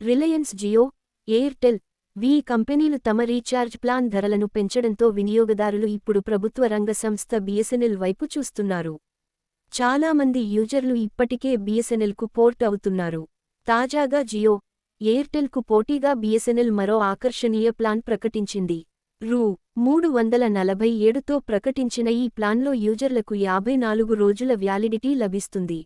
Reliance Jio Airtel వి కంపెనీలు తమ recharge plan ధరలను పెంచడంతో వినియోగదారులు ఇప్పుడు ప్రభుత్వ రంగ సంస్థ బీఎస్ఎన్ఎల్ వైపు చూస్తున్నారు. చాలామంది యూజర్లు ఇప్పటికే బీఎస్ఎన్ఎల్కు పోర్ట్ అవుతున్నారు. తాజాగా జియో ఎయిర్టెల్కు పోటీగా బిఎస్ఎన్ఎల్ మరో ఆకర్షణీయ ప్లాన్ ప్రకటించింది. రూ. మూడు వందల నలభై ఏడుతో ప్రకటించిన ఈ ప్లాన్లో యూజర్లకు యాభై నాలుగు రోజుల వ్యాలిడిటీ లభిస్తుంది.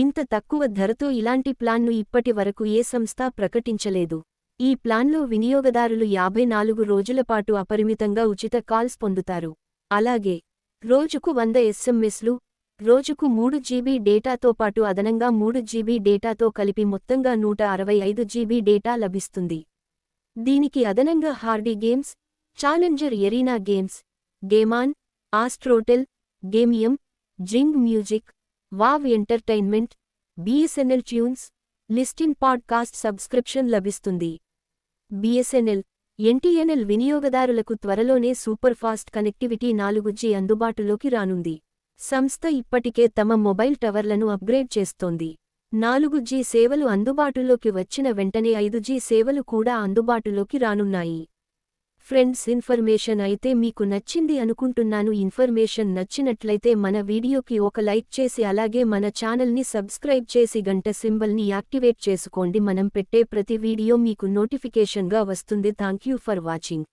ఇంత తక్కువ ధరతో ఇలాంటి ప్లాన్ను ఇప్పటి వరకు ఏ సంస్థ ప్రకటించలేదు. ఈ ప్లాన్లో వినియోగదారులు యాభై నాలుగు రోజులపాటు అపరిమితంగా ఉచిత కాల్స్ పొందుతారు. అలాగే రోజుకు వంద ఎస్ఎంఎస్లు రోజుకు మూడు జీబీ డేటాతో పాటు అదనంగా మూడు జీబీ డేటాతో కలిపి మొత్తంగా నూట అరవై ఐదు జీబీ డేటా లభిస్తుంది. దీనికి అదనంగా Hardy Games Challenger Arena Games Gameon Astrotel Gamium Zing Music Wow Entertainment BSNL Tunes Lystn podcast subscription లభిస్తుంది. బిఎస్ఎన్ఎల్ ఎన్టీఎన్ఎల్ వినియోగదారులకు త్వరలోనే సూపర్ఫాస్ట్ కనెక్టివిటీ నాలుగు జీ అందుబాటులోకి రానుంది. సంస్థ ఇప్పటికే తమ మొబైల్ టవర్లను అప్గ్రేడ్ చేస్తోంది. నాలుగు జీ సేవలు అందుబాటులోకి వచ్చిన వెంటనే ఐదు జీ సేవలు కూడా అందుబాటులోకి రానున్నాయి. ఫ్రెండ్స్ ఇన్ఫర్మేషన్ అయితే మీకు నచ్చింది అనుకుంటున్నాను. ఇన్ఫర్మేషన్ నచ్చినట్లయితే మన వీడియోకి ఒక లైక్ చేసి అలాగే మన ఛానల్ని సబ్స్క్రైబ్ చేసి గంట సింబల్ని యాక్టివేట్ చేసుకోండి. మనం పెట్టే ప్రతి వీడియో మీకు నోటిఫికేషన్గా వస్తుంది. Thank for watching.